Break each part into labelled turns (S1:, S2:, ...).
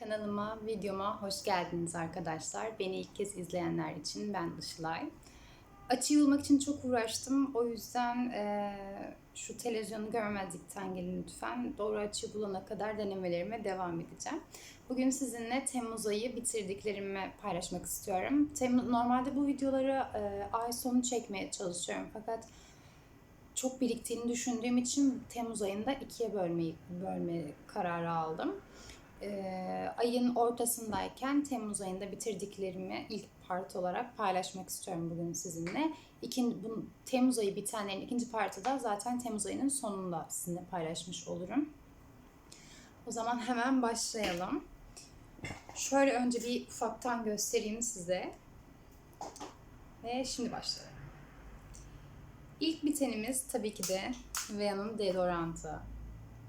S1: Kanalıma, videoma hoş geldiniz arkadaşlar. Beni ilk kez izleyenler için ben Işılay. Açıyı bulmak için çok uğraştım. O yüzden eee, şu televizyonu görmezlikten gelin lütfen. Doğru açıyı bulana kadar denemelerime devam edeceğim. Bugün sizinle Temmuz ayı bitirdiklerimi paylaşmak istiyorum. Temmuz, normalde bu videoları eee, ay sonu çekmeye çalışıyorum. Fakat çok biriktiğini düşündüğüm için Temmuz ayında ikiye bölmeyi bölme kararı aldım. Ee, ayın ortasındayken Temmuz ayında bitirdiklerimi ilk part olarak paylaşmak istiyorum bugün sizinle. İkinci, bu, Temmuz ayı bitenlerin ikinci partı da zaten Temmuz ayının sonunda sizinle paylaşmış olurum. O zaman hemen başlayalım. Şöyle önce bir ufaktan göstereyim size. Ve şimdi başlayalım. İlk bitenimiz tabii ki de Vea'nın deodorantı.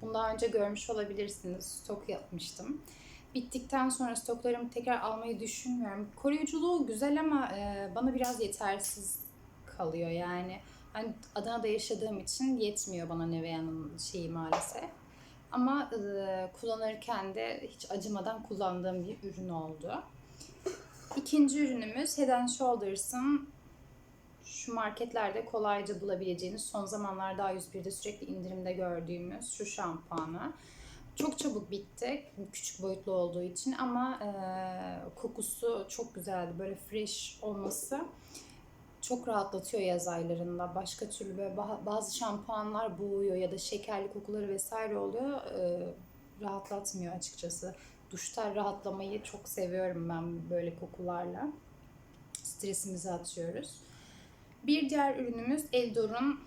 S1: Bundan önce görmüş olabilirsiniz. Stok yapmıştım. Bittikten sonra stoklarımı tekrar almayı düşünmüyorum. Koruyuculuğu güzel ama e, bana biraz yetersiz kalıyor yani. Ben Adana'da yaşadığım için yetmiyor bana Nivea'nın şeyi maalesef. Ama e, kullanırken de hiç acımadan kullandığım bir ürün oldu. İkinci ürünümüz Head Shoulders'ın şu marketlerde kolayca bulabileceğiniz son zamanlarda A101'de sürekli indirimde gördüğümüz şu şampuanı. Çok çabuk bitti küçük boyutlu olduğu için ama e, kokusu çok güzeldi. Böyle fresh olması çok rahatlatıyor yaz aylarında. Başka türlü böyle ba- bazı şampuanlar boğuyor ya da şekerli kokuları vesaire oluyor. E, rahatlatmıyor açıkçası. Duşta rahatlamayı çok seviyorum ben böyle kokularla. Stresimizi atıyoruz. Bir diğer ürünümüz Eldor'un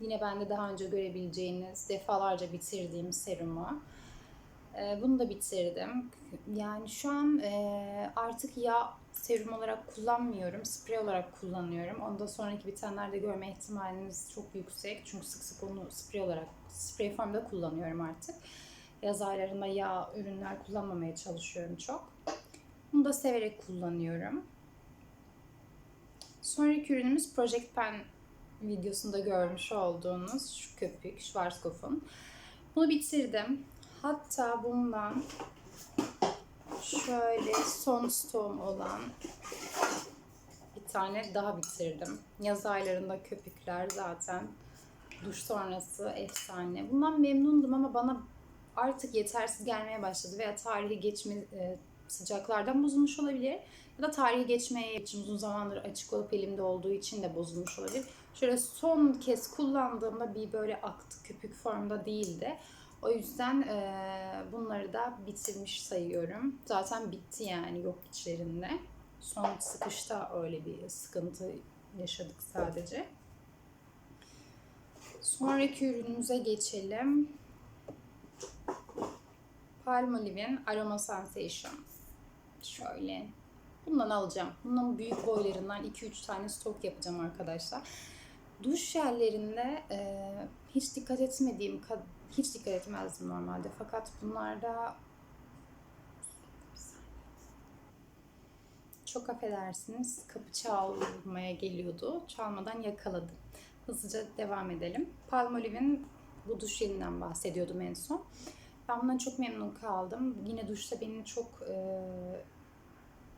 S1: yine bende daha önce görebileceğiniz defalarca bitirdiğim serumu. Ee, bunu da bitirdim. Yani şu an e, artık yağ serum olarak kullanmıyorum. Sprey olarak kullanıyorum. Ondan sonraki bitenlerde görme ihtimaliniz çok yüksek. Çünkü sık sık onu sprey olarak, sprey formda kullanıyorum artık. Yaz aylarında yağ ürünler kullanmamaya çalışıyorum çok. Bunu da severek kullanıyorum. Sonraki ürünümüz Project Pen videosunda görmüş olduğunuz şu köpük Schwarzkopf'un. Bunu bitirdim. Hatta bundan şöyle son stoğum olan bir tane daha bitirdim. Yaz aylarında köpükler zaten duş sonrası efsane. Bundan memnundum ama bana artık yetersiz gelmeye başladı veya tarihi geçme e, sıcaklardan bozulmuş olabilir. Ya da tarihi geçmeye için uzun zamandır açık olup elimde olduğu için de bozulmuş olabilir. Şöyle son kez kullandığımda bir böyle aktı köpük formda değildi. O yüzden e, bunları da bitirmiş sayıyorum. Zaten bitti yani yok içlerinde. Son sıkışta öyle bir sıkıntı yaşadık sadece. Sonraki ürünümüze geçelim. Palmolive'in Aroma Sensation. Şöyle. Bundan alacağım. Bundan büyük boylarından 2-3 tane stok yapacağım arkadaşlar. Duş jellerinde e, hiç dikkat etmediğim, hiç dikkat etmezdim normalde. Fakat bunlarda çok affedersiniz kapı çalmaya geliyordu. Çalmadan yakaladım. Hızlıca devam edelim. Palmolive'in bu duş jelinden bahsediyordum en son. Ben bundan çok memnun kaldım. Yine duşta beni çok e,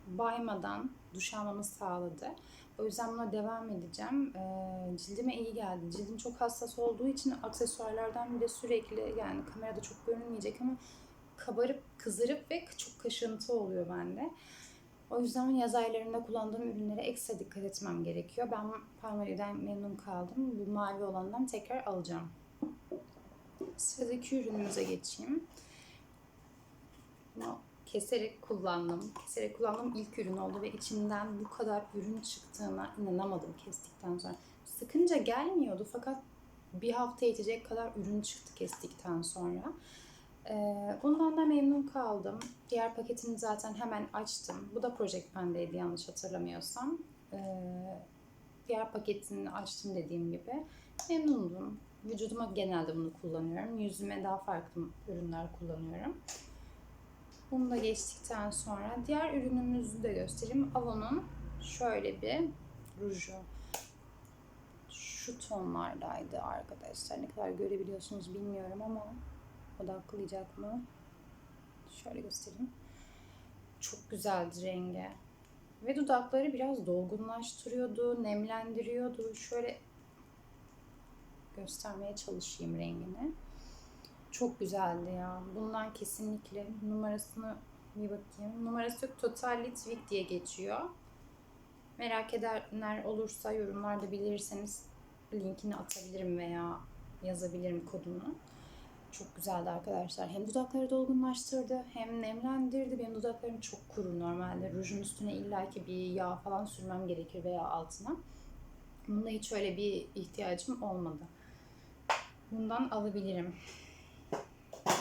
S1: baymadan duş almamı sağladı. O yüzden buna devam edeceğim. E, cildime iyi geldi. Cildim çok hassas olduğu için aksesuarlardan bile sürekli yani kamerada çok görünmeyecek ama kabarıp kızarıp ve çok kaşıntı oluyor bende. O yüzden yaz aylarında kullandığım ürünlere ekstra dikkat etmem gerekiyor. Ben Palmolive'den memnun kaldım. Bu mavi olandan tekrar alacağım. Sıradaki ürünümüze geçeyim. Bunu keserek kullandım. Keserek kullandığım ilk ürün oldu ve içinden bu kadar ürün çıktığına inanamadım kestikten sonra. Sıkınca gelmiyordu fakat bir hafta yetecek kadar ürün çıktı kestikten sonra. Ee, bundan da memnun kaldım. Diğer paketini zaten hemen açtım. Bu da Project Pen'deydi yanlış hatırlamıyorsam. Ee, diğer paketini açtım dediğim gibi. Memnundum. Vücuduma genelde bunu kullanıyorum. Yüzüme daha farklı ürünler kullanıyorum. Bunu da geçtikten sonra diğer ürünümüzü de göstereyim. Avon'un şöyle bir ruju. Şu tonlardaydı arkadaşlar. Ne kadar görebiliyorsunuz bilmiyorum ama odaklayacak mı? Şöyle göstereyim. Çok güzeldi rengi. Ve dudakları biraz dolgunlaştırıyordu, nemlendiriyordu. Şöyle göstermeye çalışayım rengini. Çok güzeldi ya. Bundan kesinlikle numarasını bir bakayım. Numarası. Total Litwik diye geçiyor. Merak edenler olursa yorumlarda bilirseniz linkini atabilirim veya yazabilirim kodunu. Çok güzeldi arkadaşlar. Hem dudakları dolgunlaştırdı hem nemlendirdi. Benim dudaklarım çok kuru normalde. Rujun üstüne illaki bir yağ falan sürmem gerekir veya altına. Bunda hiç öyle bir ihtiyacım olmadı. Bundan alabilirim.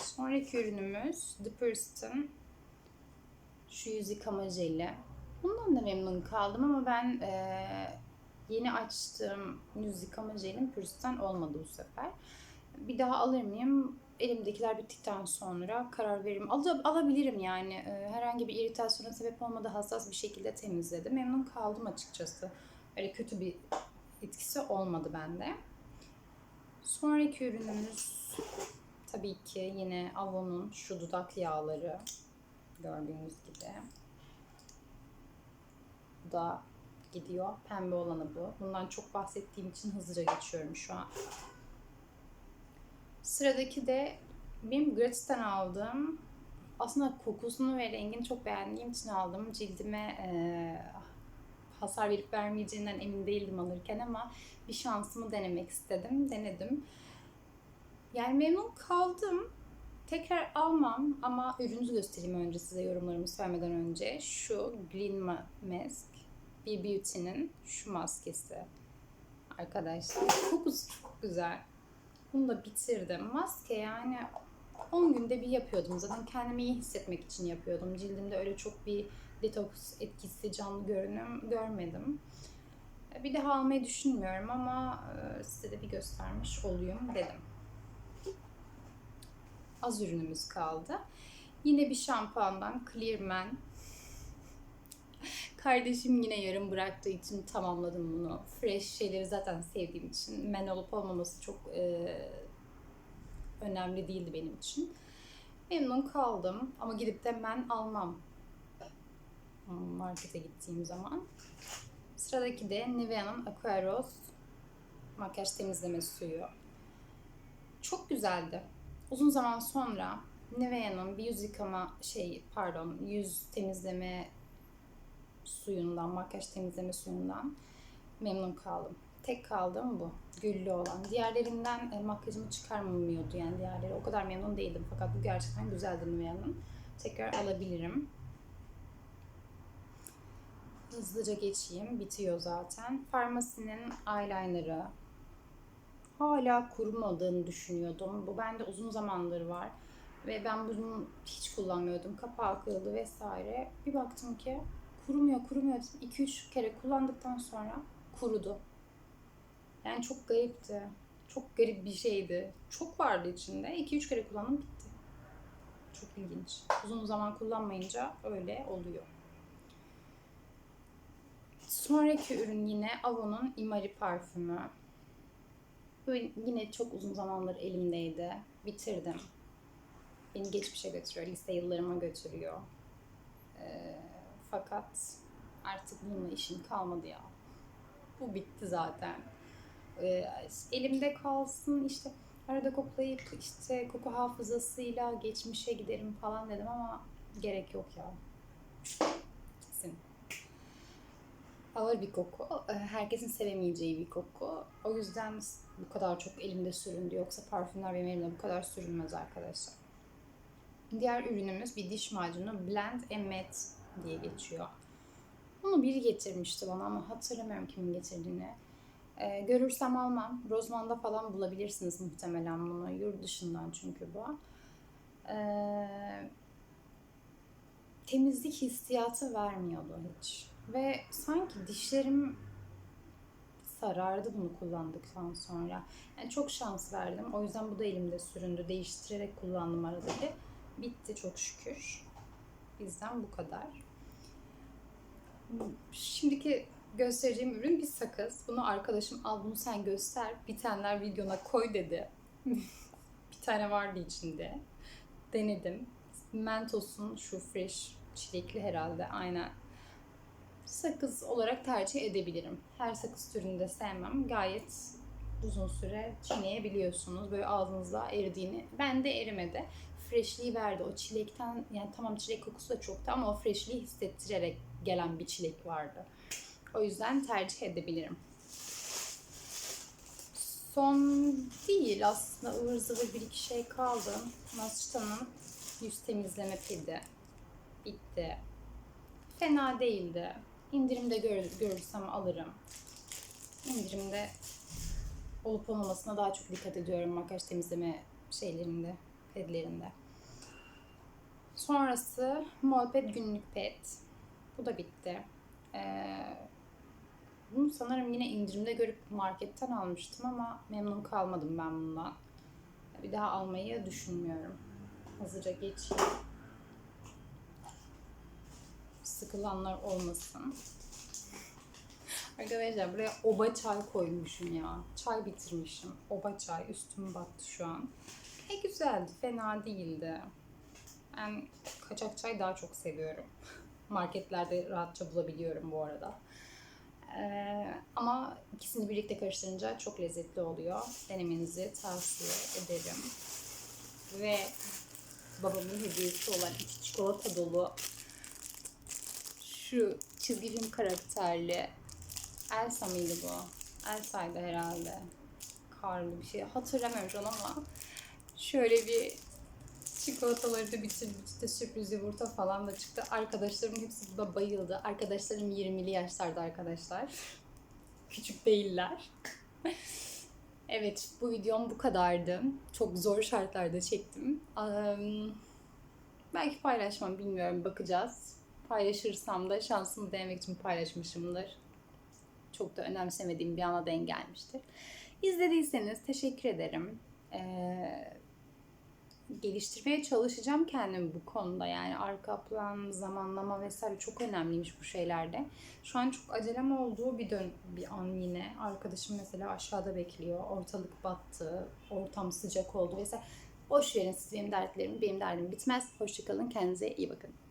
S1: Sonraki ürünümüz The Person şu yüz yıkama jeli. Bundan da memnun kaldım ama ben eee, yeni açtığım yüz yıkama jelim Pürsten olmadı bu sefer. Bir daha alır mıyım? Elimdekiler bittikten sonra karar veririm. Al- alabilirim yani. Eee, herhangi bir iritasyona sebep olmadı. Hassas bir şekilde temizledim. Memnun kaldım açıkçası. Öyle kötü bir etkisi olmadı bende. Sonraki ürünümüz tabii ki yine Avon'un şu dudak yağları. Gördüğünüz gibi. Bu da gidiyor. Pembe olanı bu. Bundan çok bahsettiğim için hızlıca geçiyorum şu an. Sıradaki de benim Gratis'ten aldığım aslında kokusunu ve rengini çok beğendiğim için aldım. Cildime eee, hasar verip vermeyeceğinden emin değildim alırken ama bir şansımı denemek istedim. Denedim. Yani memnun kaldım. Tekrar almam ama ürünü göstereyim önce size yorumlarımı söylemeden önce. Şu Green Ma- Mask bir Beauty'nin şu maskesi. Arkadaşlar kokusu çok güzel. Bunu da bitirdim. Maske yani 10 günde bir yapıyordum. Zaten kendimi iyi hissetmek için yapıyordum. Cildimde öyle çok bir detoks etkisi, canlı görünüm görmedim. Bir daha almayı düşünmüyorum ama e, size de bir göstermiş olayım dedim. Az ürünümüz kaldı. Yine bir şampuandan Clear Man. Kardeşim yine yarım bıraktığı için tamamladım bunu. Fresh şeyleri zaten sevdiğim için men olup olmaması çok e, önemli değildi benim için. Memnun kaldım ama gidip de men almam markete gittiğim zaman. Sıradaki de Nivea'nın Aquaros makyaj temizleme suyu. Çok güzeldi. Uzun zaman sonra Nivea'nın bir yüz yıkama şey pardon yüz temizleme suyundan, makyaj temizleme suyundan memnun kaldım. Tek kaldığım bu. Güllü olan. Diğerlerinden e, makyajımı çıkarmamıyordu yani diğerleri. O kadar memnun değildim. Fakat bu gerçekten güzeldi Nivea'nın. Tekrar alabilirim. Hızlıca geçeyim. Bitiyor zaten. Farmasinin eyeliner'ı. Hala kurumadığını düşünüyordum. Bu bende uzun zamandır var. Ve ben bunu hiç kullanmıyordum. Kapağı kırıldı vesaire. Bir baktım ki kurumuyor kurumuyor. 2-3 kere kullandıktan sonra kurudu. Yani çok garipti. Çok garip bir şeydi. Çok vardı içinde. 2-3 kere kullandım bitti. Çok ilginç. Uzun zaman kullanmayınca öyle oluyor. Sonraki ürün yine Avon'un Imari parfümü. Bu yine çok uzun zamandır elimdeydi. Bitirdim. Beni geçmişe götürüyor, lise yıllarıma götürüyor. Ee, fakat artık bununla işim kalmadı ya. Bu bitti zaten. Ee, elimde kalsın işte arada koklayıp işte koku hafızasıyla geçmişe giderim falan dedim ama gerek yok ya. Gitsin. Ağır bir koku. Ee, Herkesin sevemeyeceği bir koku. O yüzden bu kadar çok elimde süründü. Yoksa parfümler benim elimde bu kadar sürünmez arkadaşlar. Diğer ürünümüz bir diş macunu Blend Matte diye geçiyor. Bunu biri getirmişti bana ama hatırlamıyorum kimin getirdiğini. Ee, görürsem almam. Rozman'da falan bulabilirsiniz muhtemelen bunu. Yurt dışından çünkü bu. Ee, temizlik hissiyatı vermiyordu hiç. Ve sanki dişlerim sarardı bunu kullandıktan sonra. Yani çok şans verdim. O yüzden bu da elimde süründü. Değiştirerek kullandım arada bir. Bitti çok şükür. Bizden bu kadar. Şimdiki göstereceğim ürün bir sakız. Bunu arkadaşım al bunu sen göster. Bitenler videona koy dedi. bir tane vardı içinde. Denedim. Mentos'un şu fresh çilekli herhalde aynen. Sakız olarak tercih edebilirim. Her sakız türünü de sevmem. Gayet uzun süre çiğneyebiliyorsunuz. Böyle ağzınızda eridiğini. Ben de erimedi. Freshliği verdi. O çilekten yani tamam çilek kokusu da çoktu ama o freshliği hissettirerek gelen bir çilek vardı. O yüzden tercih edebilirim. Son değil aslında ıvır zıvır bir iki şey kaldı. Nasçta'nın yüz temizleme pedi. Bitti. Fena değildi. İndirimde gör, görürsem alırım. İndirimde olup olmamasına daha çok dikkat ediyorum makyaj temizleme şeylerinde, pedlerinde. Sonrası Molped günlük ped. Bu da bitti. Ee, bunu sanırım yine indirimde görüp marketten almıştım ama memnun kalmadım ben bundan. Bir daha almayı düşünmüyorum. Hızlıca geçeyim. Sıkılanlar olmasın. Arkadaşlar buraya oba çay koymuşum ya. Çay bitirmişim. Oba çay üstüm battı şu an. E güzeldi, fena değildi. Ben kaçak çay daha çok seviyorum. Marketlerde rahatça bulabiliyorum bu arada. Ee, ama ikisini birlikte karıştırınca çok lezzetli oluyor. Denemenizi tavsiye ederim. Ve babamın hediyesi olan iki çikolata dolu şu çizgi film karakterli Elsa mıydı bu? Elsa'ydı herhalde. Karlı bir şey. Hatırlamıyorum şu an ama şöyle bir çikolataları da bitirdim. İşte sürpriz yumurta falan da çıktı. Arkadaşlarım hepsi buna bayıldı. Arkadaşlarım 20'li yaşlarda arkadaşlar. Küçük değiller. evet bu videom bu kadardı. Çok zor şartlarda çektim. Um, belki paylaşmam bilmiyorum bakacağız. Paylaşırsam da şansımı denemek için paylaşmışımdır. Çok da önemsemediğim bir ana denk gelmiştir. İzlediyseniz teşekkür ederim. Ee, geliştirmeye çalışacağım kendimi bu konuda. Yani arka plan, zamanlama vesaire çok önemliymiş bu şeylerde. Şu an çok acelem olduğu bir dön bir an yine. Arkadaşım mesela aşağıda bekliyor. Ortalık battı. Ortam sıcak oldu vesaire. Boş verin siz benim dertlerim. Benim derdim bitmez. Hoşçakalın. Kendinize iyi bakın.